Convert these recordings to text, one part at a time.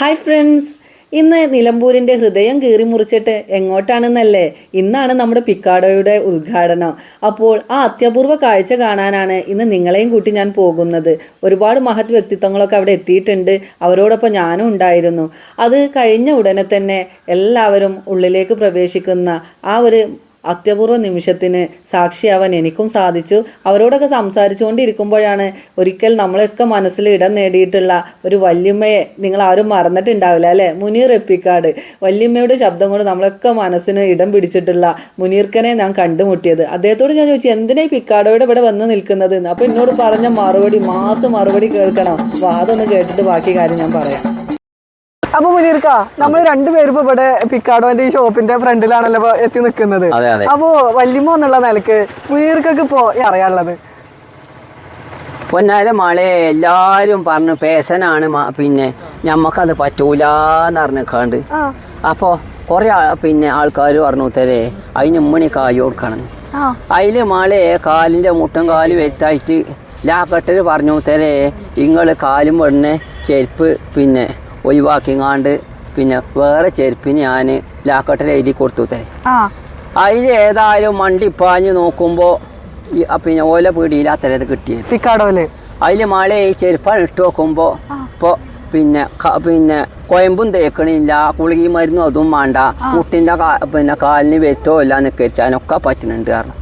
Hi friends ഇന്ന് നിലമ്പൂരിന്റെ ഹൃദയം കീറി മുറിച്ചിട്ട് എങ്ങോട്ടാണെന്നല്ലേ? ഇന്നാണ് നമ്മുടെ പിക്കാഡോയുടെ ഉദ്ഘാടനം. അപ്പോൾ ആ അത്യപൂർവ കാഴ്ച കാണാനാണ് ഇന്ന് നിങ്ങളെയും കൂട്ടി ഞാൻ പോകുന്നത്. ഒരുപാട് മഹത് വ്യക്തിത്വങ്ങളൊക്കെ അവിടെ എത്തിയിട്ടുണ്ട്. അവരോടൊപ്പം ഞാനും ഉണ്ടായിരുന്നു. അത് കഴിഞ്ഞ ഉടനെ തന്നെ എല്ലാവരും ഉള്ളിലേക്ക് പ്രവേശിക്കുന്ന ആ ഒരു അത്യപൂർവ നിമിഷത്തിന് സാക്ഷിയാവാൻ എനിക്കും സാധിച്ചു. അവരോടൊക്കെ സംസാരിച്ചുകൊണ്ടിരിക്കുമ്പോഴാണ് ഒരിക്കൽ നമ്മളൊക്കെ മനസ്സിൽ ഇടം നേടിയിട്ടുള്ള ഒരു വല്യമ്മയെ നിങ്ങൾ ആരും മറന്നിട്ടുണ്ടാവില്ല അല്ലേ? മുനീർ എപ്പിക്കാട്. വല്യമ്മയുടെ ശബ്ദം കൊണ്ട് നമ്മളൊക്കെ മനസ്സിന് ഇടം പിടിച്ചിട്ടുള്ള മുനീർക്കനെ ഞാൻ കണ്ടുമുട്ടിയത്. അദ്ദേഹത്തോട് ഞാൻ ചോദിച്ചു എന്തിനാ പിക്കാടോയുടെ ഇവിടെ വന്ന് നിൽക്കുന്നത്? അപ്പോൾ അപ്പൊ എന്നോട് പറഞ്ഞ മറുപടി മാസം മറുപടി കേൾക്കണം. അപ്പൊ അതൊന്ന് കേട്ടിട്ട് ബാക്കി കാര്യം ഞാൻ പറയാം. അപ്പൊ മുനീർക്ക നമ്മൾ രണ്ടുപേരും ഇപ്പൊ ഇവിടെ പിക്കാഡോന്റെ ഈ ഷോപ്പിന്റെ ഫ്രണ്ടിലാണല്ലോ എത്തി നിൽക്കുന്നത് അപ്പൊ വല്യമ്മ എന്നുള്ള നിലയ്ക്ക് മുനീർക്കൊക്കെ ഇപ്പോ അറിയാനുള്ളത്? പൊന്നാല മാളെ എല്ലാരും പറഞ്ഞു പേസനാണ് മ- പിന്നെ ഞമ്മക്കത് പറ്റൂലെന്ന് പറഞ്ഞിക്കാണ്ട് അപ്പോ കുറേ പിന്നെ ആൾക്കാർ പറഞ്ഞു തരേ അതിന് ഉമ്മണി കായ് കൊടുക്കണം. അതിൽ അതിൽ മാളെ കാലിന്റെ മുട്ടും കാൽ വരുത്തായിട്ട് ലാക്കട്ടിൽ പറഞ്ഞു തരേ നിങ്ങൾ കാലും പെണ്ണെ ചെരുപ്പ് പിന്നെ ഒഴിവാക്കിങ്ങാണ്ട് പിന്നെ വേറെ ചെരുപ്പിന് ഞാൻ ലാക്കട്ടിൽ എഴുതി കൊടുത്തു തരേ അതിന് അതിൽ ഏതായാലും മണ്ടിപ്പാഞ്ഞ് നോക്കുമ്പോൾ പിന്നെ ഓല പീടിയിലാത്തരത് കിട്ടിയത്. അതിൽ മഴ ഈ ചെരുപ്പാണ് ഇട്ട് നോക്കുമ്പോൾ ഇപ്പോൾ പിന്നെ പിന്നെ കൊയമ്പും തേക്കണില്ല കുളുകി മരുന്നും അതും വേണ്ട മുട്ടിന്റെ പിന്നെ കാലിന് വെത്തോ ഇല്ല നിക്കരിച്ചാനൊക്കെ പറ്റുന്നുണ്ട് കാരണം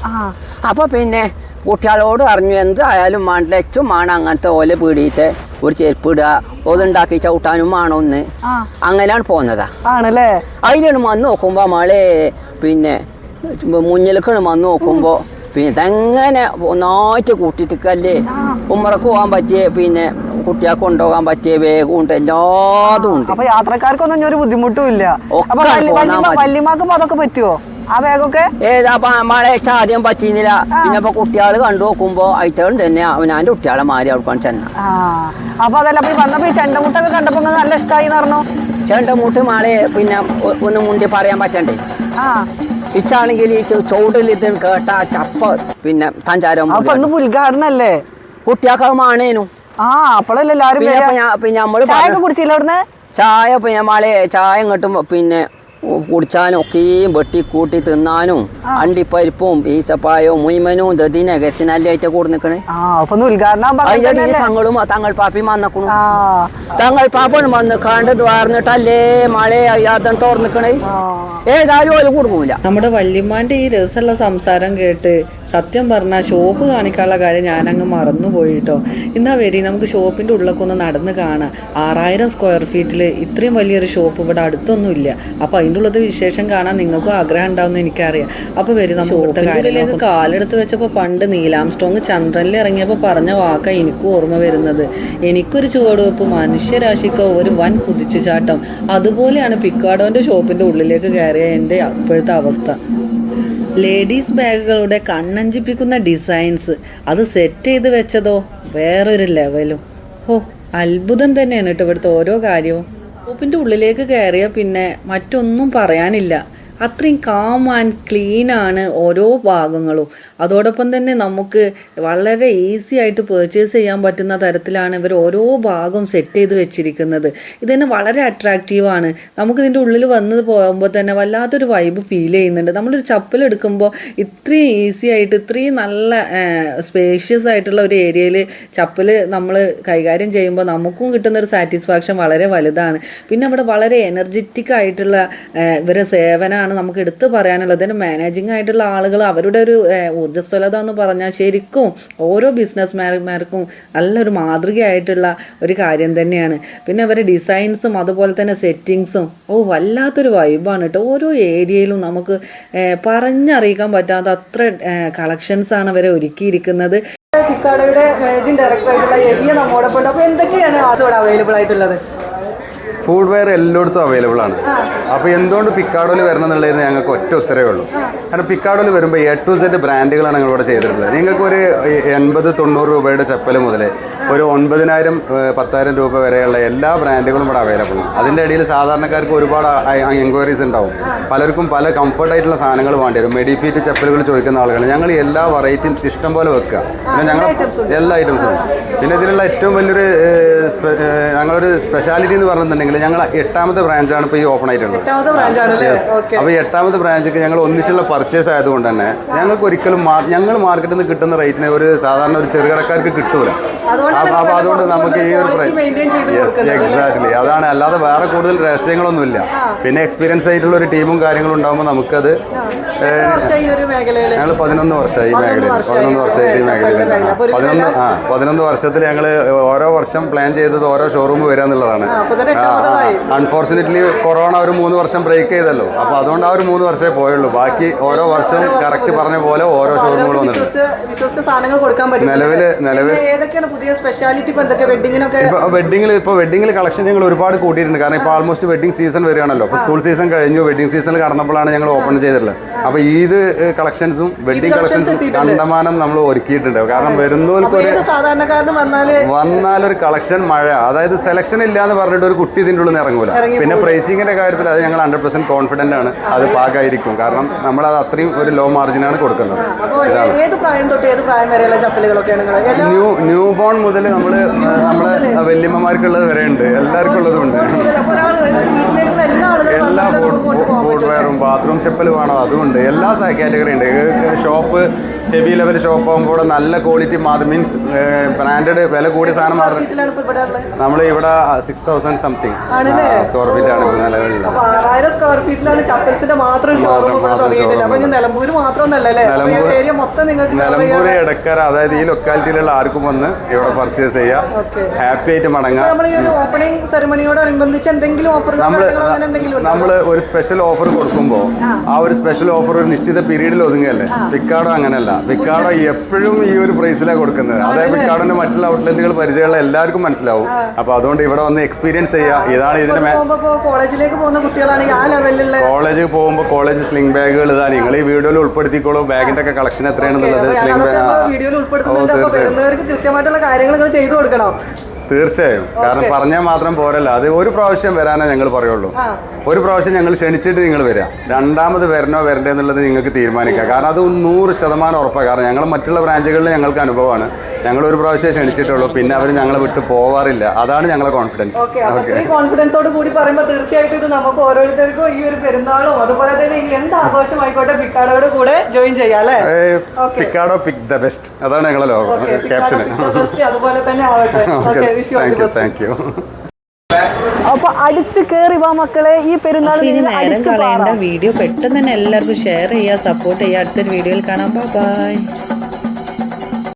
അപ്പോൾ പിന്നെ കുട്ടികളോട് അറിഞ്ഞു എന്തായാലും വേണ്ട എച്ചും വേണം അങ്ങനത്തെ ഓല പീടിയിട്ട് ഒരു ചെരുപ്പ് ഇടുക അതുണ്ടാക്കി ചവിട്ടാനും ആണോ ആ. അങ്ങനെയാണ് പോന്നതാ. ആണല്ലേ? അതിലാണ് വന്ന് നോക്കുമ്പോ മാളെ പിന്നെ മുന്നിലേക്കാണ് വന്ന് നോക്കുമ്പോ പിന്നെ ഇതെങ്ങനെ ഒന്നായിട്ട് കൂട്ടിയിട്ടിക്കല്ലേ? ഉമ്മറക്ക് പോകാൻ പറ്റിയ പിന്നെ കുട്ടികൾക്ക് കൊണ്ടുപോകാൻ പറ്റിയ വേഗം ഉണ്ട് എല്ലാതും ഉണ്ട്. അപ്പൊ യാത്രക്കാർക്കൊന്നും ഒരു ബുദ്ധിമുട്ടും ഇല്ല. വല്യമാക്കുമ്പോ അതൊക്കെ പറ്റുമോ ആ ബാഗൊക്കെ ഏതാ മഴ ആദ്യം പറ്റിയിരുന്നില്ല. പിന്നെ ഇപ്പൊ കുട്ടികൾ കണ്ടു നോക്കുമ്പോ അയറ്റകളും തന്നെ. ഞാൻ കുട്ടികളെ മാറി അവർക്കാണ് ചെന്ന. അപ്പൊ അതല്ല അപ്പൊ ഈ വന്നപ്പോ ഈ ചെണ്ടമുട്ടൊക്കെ കണ്ടപ്പോ നല്ല ഇഷ്ടമായി പറഞ്ഞു? ചെണ്ടമുട്ട് മുട്ട് മാളെ പിന്നെ ഒന്ന് മുണ്ടി പറയാൻ പറ്റണ്ടേ? ഇച്ചാണെങ്കിൽ ഈ ചൂടിൽ ഇത് കേട്ട ചപ്പ പിന്നെ തഞ്ചാരം ഉദ്ഘാടനല്ലേ കുട്ടികൾക്ക് മാണേനു. ആ അപ്പോഴല്ലേ എല്ലാവരും ചായ കുടിച്ചില്ല അവിടുന്ന്? ചായ പിന്നെ മാളെ ചായ ഇങ്ങോട്ടും പിന്നെ കുടിച്ചാനും ഒക്കെയും വെട്ടി കൂട്ടി തിന്നാനും അണ്ടിപ്പരിപ്പും ഈസപ്പായവും മുയ്മനും ദതിനകത്തിനല്ലായിട്ട് കൂടെ നിൽക്കണേ അപ്പൊ തങ്ങളും തങ്ങൾ പാപ്പി വന്നക്കണു. ആ. തങ്ങൾ പാപ്പണ് വന്ന് കണ്ട് ദ്വാർന്നിട്ടല്ലേ മഴ അയ്യാത്തം തോർന്നിക്കണേ. ഏതായാലും ഓല കൊടുക്കൂല നമ്മുടെ വല്യമ്മാന്റെ ഈ രസമുള്ള സംസാരം കേട്ട് സത്യം പറഞ്ഞാൽ ഷോപ്പ് കാണിക്കാനുള്ള കാര്യം ഞാനങ്ങ് മറന്നുപോയി കേട്ടോ എന്നാ വരി നമുക്ക് ഷോപ്പിന്റെ ഉള്ളിലൊക്കെ ഒന്ന് നടന്ന് കാണാം. ആറായിരം സ്ക്വയർ ഫീറ്റിൽ ഇത്രയും വലിയൊരു ഷോപ്പ് ഇവിടെ അടുത്തൊന്നും ഇല്ല അപ്പോൾ അതിന്റെ ഉള്ളത് വിശേഷം കാണാൻ നിങ്ങൾക്കും ആഗ്രഹം ഉണ്ടാവുമെന്ന് എനിക്കറിയാം. അപ്പോൾ വരും നമുക്ക് ഇവിടുത്തെ കാലെടുത്ത് വെച്ചപ്പോൾ പണ്ട് നീലാം സ്ട്രോങ് ചന്ദ്രനിൽ ഇറങ്ങിയപ്പോൾ പറഞ്ഞ വാക്ക എനിക്കും ഓർമ്മ വരുന്നത്. എനിക്കൊരു ചുവടുവെപ്പ് മനുഷ്യരാശിക്കോ ഒരു വൻ കുതിച്ചുചാട്ടം. അതുപോലെയാണ് പിക്കാഡോന്റെ ഷോപ്പിന്റെ ഉള്ളിലേക്ക് കയറിയ എന്റെ അപ്പോഴത്തെ അവസ്ഥ. ലേഡീസ് ബാഗുകളുടെ കണ്ണഞ്ചിപ്പിക്കുന്ന ഡിസൈൻസ്. അത് സെറ്റ് ചെയ്ത് വെച്ചതോ? വേറൊരു ലെവലും. ഹോ അത്ഭുതം തന്നെയാണ് കേട്ടോ ഇവിടുത്തെ ഓരോ കാര്യവും. ഷോപ്പിന്റെ ഉള്ളിലേക്ക് കയറിയ പിന്നെ മറ്റൊന്നും പറയാനില്ല. അത്രയും കാം ആൻഡ് ക്ലീൻ ആണ് ഓരോ ഭാഗങ്ങളും. അതോടൊപ്പം തന്നെ നമുക്ക് വളരെ ഈസി ആയിട്ട് പേർച്ചേസ് ചെയ്യാൻ പറ്റുന്ന തരത്തിലാണ് ഇവർ ഓരോ ഭാഗവും സെറ്റ് ചെയ്ത് വെച്ചിരിക്കുന്നത്. ഇത് തന്നെ വളരെ അട്രാക്റ്റീവാണ് നമുക്ക് ഇതിന്റെ ഉള്ളിൽ വന്ന് പോകുമ്പോൾ തന്നെ വല്ലാത്തൊരു വൈബ് ഫീൽ ചെയ്യുന്നുണ്ട്. നമ്മളൊരു ചപ്പൽ എടുക്കുമ്പോൾ ഇത്രയും ഈസി ആയിട്ട് ഇത്രയും നല്ല സ്പേഷ്യസ് ആയിട്ടുള്ള ഒരു ഏരിയയിൽ ചപ്പൽ നമ്മൾ കൈകാര്യം ചെയ്യുമ്പോൾ നമുക്കും കിട്ടുന്ന ഒരു സാറ്റിസ്ഫാക്ഷൻ വളരെ വലുതാണ്. പിന്നെ അവിടെ വളരെ എനർജറ്റിക് ആയിട്ടുള്ള ഇവരെ സേവനമാണ് നമുക്ക് എടുത്തു പറയാനുള്ളത്. മാനേജിംഗ് ആയിട്ടുള്ള ആളുകൾ അവരുടെ ഒരു ഊർജസ്വലത എന്ന് പറഞ്ഞാൽ ശരിക്കും ഓരോ ബിസിനസ്മാൻമാർക്കും നല്ലൊരു മാതൃകയായിട്ടുള്ള ഒരു കാര്യം തന്നെയാണ്. പിന്നെ അവരുടെ ഡിസൈൻസും അതുപോലെ തന്നെ സെറ്റിങ്സും ഓ വല്ലാത്തൊരു വൈബാണ് കേട്ടോ. ഓരോ ഏരിയയിലും നമുക്ക് പറഞ്ഞറിയിക്കാൻ പറ്റാത്ത അത്ര കളക്ഷൻസ് ആണ് അവരെ ഒരുക്കിയിരിക്കുന്നത്. പിക്കാടോയുടെ മാനേജിംഗ് ഡയറക്ടർ ആയിട്ടുള്ള എബിയ നമ്മോടൊപ്പം ഉണ്ട് അപ്പൊ എന്തൊക്കെയാണ് ഇവിടെ അവൈലബിൾ ആയിട്ടുള്ളത്? ഫുഡ് വെയർ എല്ലായിടത്തും അവൈലബിൾ ആണ്. അപ്പോൾ എന്തുകൊണ്ട് പിക്കാഡോയിൽ വരണം എന്നുള്ളതിന് ഞങ്ങൾക്ക് ഒറ്റ ഉത്തരവേ ഉള്ളൂ. കാരണം പിക്കാഡോയിൽ വരുമ്പോൾ എ ടു സെഡ് ബ്രാൻഡുകളാണ് ഞങ്ങൾ ഇവിടെ ചെയ്തിട്ടുള്ളത്. നിങ്ങൾക്ക് ഒരു എൺപത് തൊണ്ണൂറ് രൂപയുടെ ചപ്പൽ മുതൽ ഒരു ഒൻപതിനായിരം പത്തായിരം രൂപ വരെയുള്ള എല്ലാ ബ്രാൻഡുകളും ഇവിടെ അവൈലബിൾ ആണ്. അതിന്റെ ഇടയിൽ സാധാരണക്കാർക്ക് ഒരുപാട് എൻക്വയറീസ് ഉണ്ടാവും. പലർക്കും പല കംഫർട്ട് ആയിട്ടുള്ള സാധനങ്ങൾ വേണ്ടി വരും. മെഡിഫീറ്റ് ചപ്പലുകൾ ചോദിക്കുന്ന ആളുകൾ ഞങ്ങൾ എല്ലാ വെറൈറ്റിയും ഇഷ്ടം പോലെ വെക്കുക. പിന്നെ ഞങ്ങൾ എല്ലാ ഐറ്റംസും പിന്നെ ഇതിലുള്ള ഏറ്റവും വലിയൊരു ഞങ്ങളൊരു സ്പെഷ്യാലിറ്റി എന്ന് പറഞ്ഞിട്ടുണ്ടെങ്കിൽ ഞങ്ങൾ എട്ടാമത്തെ ബ്രാഞ്ചാണ് ഇപ്പോൾ ഈ ഓപ്പൺ ആയിട്ടുള്ളത്. അപ്പോൾ ഈ എട്ടാമത്തെ ബ്രാഞ്ചൊക്കെ ഞങ്ങൾ ഒന്നിച്ചുള്ള പർച്ചേസ് ആയതുകൊണ്ട് തന്നെ ഞങ്ങൾക്ക് ഒരിക്കലും ഞങ്ങൾ മാർക്കറ്റിൽ നിന്ന് കിട്ടുന്ന റേറ്റിന് ഒരു സാധാരണ ഒരു ചെറുകടക്കാർക്ക് കിട്ടൂല. അപ്പോൾ അതുകൊണ്ട് നമുക്ക് ഈ ഒരു യെസ്? എക്സാക്ട്ലി അതാണ്. അല്ലാതെ വേറെ കൂടുതൽ രഹസ്യങ്ങളൊന്നുമില്ല. പിന്നെ എക്സ്പീരിയൻസ് ആയിട്ടുള്ള ഒരു ടീമും കാര്യങ്ങളും ഉണ്ടാകുമ്പോൾ നമുക്കത് ഞങ്ങൾ പതിനൊന്ന് വർഷമായി ഈ മേഖലയിൽ. പതിനൊന്ന് വർഷമായിട്ട് ഈ മേഖലയിൽ പതിനൊന്ന് ആ പതിനൊന്ന് വർഷത്തിൽ ഞങ്ങൾ ഓരോ വർഷം പ്ലാൻ ചെയ്തത് ഓരോ ഷോറൂം വരിക എന്നുള്ളതാണ്. അൺഫോർച്ചുനേറ്റ്ലി കൊറോണ ഒരു മൂന്ന് വർഷം ബ്രേക്ക് ചെയ്തല്ലോ. അപ്പോൾ അതുകൊണ്ട് ആ ഒരു മൂന്ന് വർഷമേ പോയുള്ളൂ. ബാക്കി ഓരോ വർഷവും കറക്റ്റ് പറഞ്ഞ പോലെ ഓരോ ഷോറൂമുകൾ വന്നിട്ടുണ്ട്. നിലവിൽ നിലവിൽ- സ്പെഷ്യാലിറ്റി ഇപ്പൊ വെഡിങ്ങിൽ ഇപ്പോൾ വെഡിങ്ങിൽ കളക്ഷൻ ഞങ്ങൾ ഒരുപാട് കൂട്ടിയിട്ടുണ്ട്. കാരണം ഇപ്പൊ ആൾമോസ്റ്റ് വെഡിങ് സീസൺ വരികയാണല്ലോ. അപ്പോൾ സ്കൂൾ സീസൺ കഴിഞ്ഞു. വെഡിങ് സീസൺ കടന്നപ്പോഴാണ് ഞങ്ങൾ ഓപ്പൺ ചെയ്തിട്ടുള്ളത്. അപ്പോൾ ഈദ് കളക്ഷൻസും വെഡിങ് കളക്ഷൻസും കണ്ടമാനം നമ്മൾ ഒരുക്കിയിട്ടുണ്ട്. കാരണം വരുന്നവർക്ക് വന്നാലൊരു കളക്ഷൻ മഴ അതായത് സെലക്ഷൻ ഇല്ല എന്ന് പറഞ്ഞിട്ട് ഒരു കുട്ടി ഇതിന്റെ ഉള്ളിൽ നിന്ന് ഇറങ്ങൂല. പിന്നെ പ്രൈസിങ്ങിന്റെ കാര്യത്തിൽ അത് ഞങ്ങൾ ഹൺഡ്രഡ് പെർസെന്റ് കോൺഫിഡന്റ് ആണ്. അത്. പാകായിരിക്കും. കാരണം നമ്മൾ അത് അത്രയും ഒരു ലോ മാർജിനാണ് കൊടുക്കുന്നത്. ഏത് പ്രായം തൊട്ട് ഏത് പ്രായം വരെയുള്ള ചപ്പലുകളൊക്കെയാണ് ന്യൂ ന്യൂ ബോൺ മുതൽ നമ്മൾ നമ്മളെ വല്യമ്മമാർക്കുള്ളത് വരെ ഉണ്ട് എല്ലാവർക്കും ഉള്ളതും ഉണ്ട്. അപ്പൊ ഒരാൾ വീട്ടിലേക്കുള്ള എല്ലാ ബോർഡ് എല്ലാ വന്നാലും നമുക്ക് കൊണ്ടുപോകാൻ ഫുഡ് പറ്റും വെയറും ബാത്റൂം ചെപ്പൽ വേണോ. അതുമുണ്ട് എല്ലാ കാറ്റഗറി ഉണ്ട്. ഷോപ്പ് ഹെവി ലെവൽ ഷോപ്പ് ആകുമ്പോൾ നല്ല ക്വാളിറ്റി മാത്രം മീൻസ് ബ്രാൻഡഡ് വില കൂടിയ സാധനം മാത്രം നമ്മൾ ഇവിടെ six thousand something? Square feet ആണ് ഇപ്പോൾ നിലവിലുള്ളത്. ആറായിരം സ്ക്വയർ ഫീറ്റിലാണ് ചപ്പൽസിന്റെ മാത്രം ഷോറൂം നിലമ്പൂര് മാത്രമൊന്നല്ല നിലമ്പൂർ- നിലമ്പൂർ അതായത് ഈ ലൊക്കാലിറ്റിയിലുള്ള ആർക്കും വന്ന് ഇവിടെ പർച്ചേസ് ചെയ്യാം. ഹാപ്പി ആയിട്ട് മടങ്ങാം. നമ്മൾ ഈ ഒരു ഓപ്പണിംഗ് സെറമണിയോടനുബന്ധിച്ച് എന്തെങ്കിലും ഓഫർ എന്തെങ്കിലും? നമ്മൾ ഒരു സ്പെഷ്യൽ ഓഫർ കൊടുക്കുമ്പോൾ ആ. ഒരു സ്പെഷ്യൽ ഓഫർ ഒരു നിശ്ചിത പീരീഡിൽ ഒതുങ്ങല്ലേ? പിക്കാടോ അങ്ങനെയല്ല. പിക്കാടോ എപ്പോഴും ഈ ഒരു പ്രൈസിലാണ് കൊടുക്കുന്നത്. അതായത് പിക്കാടോന്റെ മറ്റുള്ള ഔട്ട്ലെറ്റുകൾ പരിചയമുള്ള എല്ലാവർക്കും മനസ്സിലാവും. അപ്പൊ അതുകൊണ്ട് ഇവിടെ വന്ന് എക്സ്പീരിയൻസ് ചെയ്യുക. ഇതാണ് ഇതിന്റെ കോളേജിലേക്ക് പോകുന്ന കുട്ടികളാണെങ്കിൽ ആ ലെവലിലുള്ള കോളേജിൽ പോകുമ്പോൾ കോളേജ് സ്ലിംഗ് ബാഗുകൾ ഇതാണ്. നിങ്ങൾ ഈ വീഡിയോയിൽ ഉൾപ്പെടുത്തിക്കോളൂ. ബാഗിന്റെ ഒക്കെ കളക്ഷൻ എത്രയാണെന്നുള്ളത്. സ്ലിംഗ് ബാഗ് വീഡിയോയിൽ ഉൾപ്പെടുത്തുന്നുണ്ട്. വരുന്നവർക്ക് കൃത്യമായിട്ടുള്ള കാര്യങ്ങൾ ചെയ്തു കൊടുക്കണം. തീർച്ചയായും. കാരണം പറഞ്ഞാൽ മാത്രം പോരല്ല. അത് ഒരു പ്രാവശ്യം വരാനേ ഞങ്ങൾ പറയുള്ളൂ. ഒരു പ്രാവശ്യം ഞങ്ങൾ ക്ഷണിച്ചിട്ട് നിങ്ങൾ വരിക രണ്ടാമത് വരണോ വരണ്ടേ എന്നുള്ളത് നിങ്ങൾക്ക് തീരുമാനിക്കാം. കാരണം അത് നൂറ് ശതമാനം ഉറപ്പാണ് കാരണം ഞങ്ങൾ മറ്റുള്ള ബ്രാഞ്ചുകളിൽ ഞങ്ങൾക്ക് അനുഭവമാണ്. ഞങ്ങൾ ഒരു പ്രാവശ്യം ക്ഷണിച്ചിട്ടുള്ളൂ. പിന്നെ അവർ ഞങ്ങളെ വിട്ട് പോവാറില്ല. അതാണ് ഞങ്ങളെ കോൺഫിഡൻസ് കോൺഫിഡൻസോട് കൂടി പറയുമ്പോൾ തീർച്ചയായിട്ടും ഇത് നമുക്ക് ഓരോരുത്തർക്കും ഈ ഒരു പെരുന്നാളും അതുപോലെ തന്നെ ഇനി എന്ത് ആഘോഷമായിക്കോട്ടെ പിക്കാടോട് കൂടെ ജോയിൻ ചെയ്യാം അല്ലേ? പിക്കാടോ പിക് ദ ബെസ്റ്റ് അതാണ് ഞങ്ങളെ ലോകം. ക്യാപ്ഷൻ ക്യാപ്ഷന് അതുപോലെ തന്നെ ആവട്ടെ. Okay wish you all the thank you thank you അപ്പൊ അടിച്ച് കേറി വാ മക്കളെ ഈ പെരുന്നാൾ നേരം കളയേണ്ട വീഡിയോ പെട്ടെന്ന് തന്നെ എല്ലാവർക്കും ഷെയർ ചെയ്യുക സപ്പോർട്ട് ചെയ്യുക അടുത്തൊരു വീഡിയോയിൽ കാണാം. ബൈ